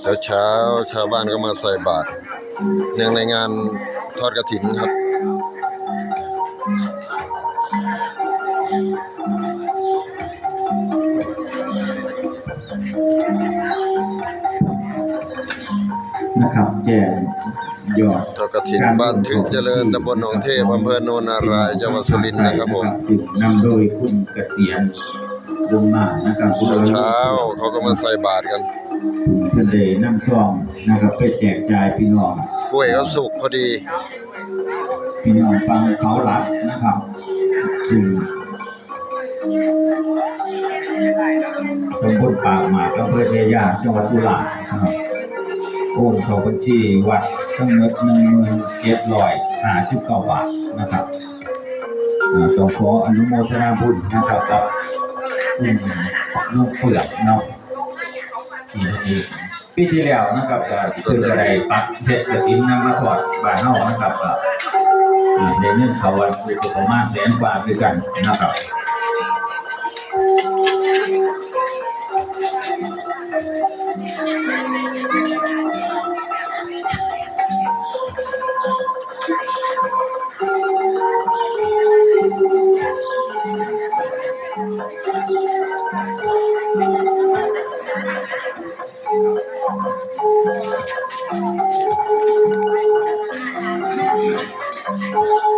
เช้าเช้าๆชาวบ้านก็มาใส่บาตรเนื่องในงานทอดกระถินครับ นะครับแจ้งยอดทอดกระถินบ้านถึงเจริญตำบลหนองเทพอำเภอโนนนารายจังหวัดสุรินทร์นะครับผมถึงนำโดยคุณเกษียณ บุญมานะครับคุณเช้าเช้าๆเขาก็มาใส่บาตรกันเพื่อนเลยนำซองนะครับไปแจกจ่ายพี่น้องกล้วยก็สุกพอดีพี่น้องฟังเขาหลักนะครับซึ่งตำบลปากหมากอำเภอเชียยาจังหวัดสุราษฎร์นะครับโอนเขาบัญชีวัดทั้งหมดหนึ่งหมื่นเจ็ดร้อยห้าสิบเก้าบาทนะครับอ่าต้องขออนุโมทนาบุญนะครับกับ คุณลูกเปลือกเนาะที่ที่ปีที่แล้วนะครับก็คือจะไดปักเพชรกระถินนำมาถอดบานเฮานะครับก็อ่าในเงื่อนเขาวันคือประมาณแสนกว่าด้วยกันนะครับ Thank you.